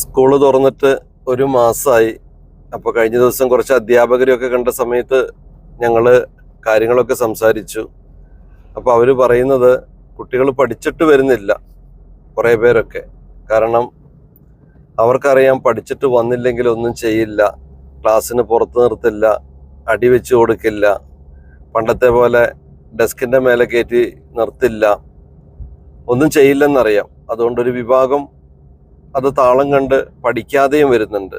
School തുറന്നിട്ട് ഒരു മാസമായി. അപ്പോൾ കഴിഞ്ഞ ദിവസം കുറച്ച് അധ്യാപകരെയൊക്കെ കണ്ട സമയത്ത് ഞങ്ങൾ കാര്യങ്ങളൊക്കെ സംസാരിച്ചു. അപ്പോൾ അവർ പറയുന്നത് കുട്ടികൾ പഠിച്ചിട്ട് വരുന്നില്ല കുറേ പേരൊക്കെ. കാരണം അവർക്കറിയാം പഠിച്ചിട്ട് വന്നില്ലെങ്കിൽ ഒന്നും ചെയ്യില്ല. ക്ലാസ്സിന് പുറത്ത് നിർത്തില്ല അടി വെച്ച് കൊടുക്കില്ല പണ്ടത്തെ പോലെ ഡെസ്കിന്റെ മേലെ കയറ്റി നിർത്തില്ല. ഒന്നും ചെയ്യില്ലെന്നറിയാം. അതുകൊണ്ടൊരു വിഭാഗം അത് താളം കണ്ട് പഠിക്കാതെയും വരുന്നുണ്ട്.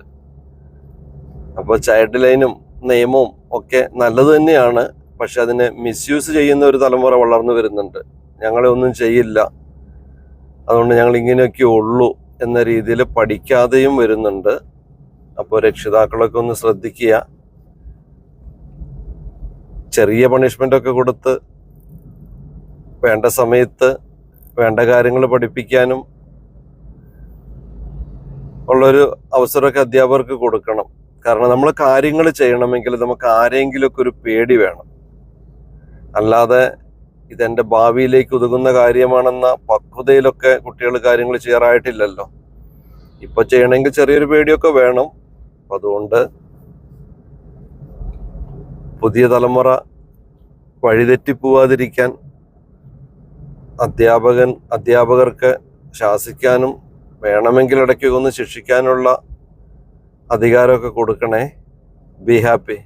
അപ്പോൾ ചൈൽഡ് ലൈനും നിയമവും ഒക്കെ നല്ലത് തന്നെയാണ്. പക്ഷെ അതിനെ മിസ്യൂസ് ചെയ്യുന്ന ഒരു തലമുറ വളർന്നു വരുന്നുണ്ട്. ഞങ്ങളെ ഒന്നും ചെയ്യില്ല. അതുകൊണ്ട് ഞങ്ങൾ ഇങ്ങനെയൊക്കെ ഉള്ളൂ എന്ന രീതിയിൽ പഠിക്കാതെയും വരുന്നുണ്ട്. അപ്പോൾ രക്ഷിതാക്കളൊക്കെ ഒന്ന് ശ്രദ്ധിക്കുക. ചെറിയ പണിഷ്മെന്റ് ഒക്കെ കൊടുത്ത് വേണ്ട സമയത്ത് വേണ്ട കാര്യങ്ങൾ പഠിപ്പിക്കാനും ഉള്ളൊരു അവസരമൊക്കെ അധ്യാപകർക്ക് കൊടുക്കണം. കാരണം നമ്മൾ കാര്യങ്ങൾ ചെയ്യണമെങ്കിൽ നമുക്ക് ആരെങ്കിലുമൊക്കെ ഒരു പേടി വേണം. അല്ലാതെ ഇതെന്റെ ഭാവിയിലേക്ക് ഒതുങ്ങുന്ന കാര്യമാണെന്ന പക്വതയിലൊക്കെ കുട്ടികൾ കാര്യങ്ങൾ ചെയ്യാറായിട്ടില്ലല്ലോ. ഇപ്പൊ ചെയ്യണമെങ്കിൽ ചെറിയൊരു പേടിയൊക്കെ വേണം. അതുകൊണ്ട് പുതിയ തലമുറ വഴിതെറ്റിപ്പോവാതിരിക്കാൻ അധ്യാപകൻ അധ്യാപകർക്ക് ശാസിക്കാനും വേണമെങ്കിൽ ഇടയ്ക്ക് ഒന്ന് ശിക്ഷിക്കാനുള്ള അധികാരമൊക്കെ കൊടുക്കണേ. Be happy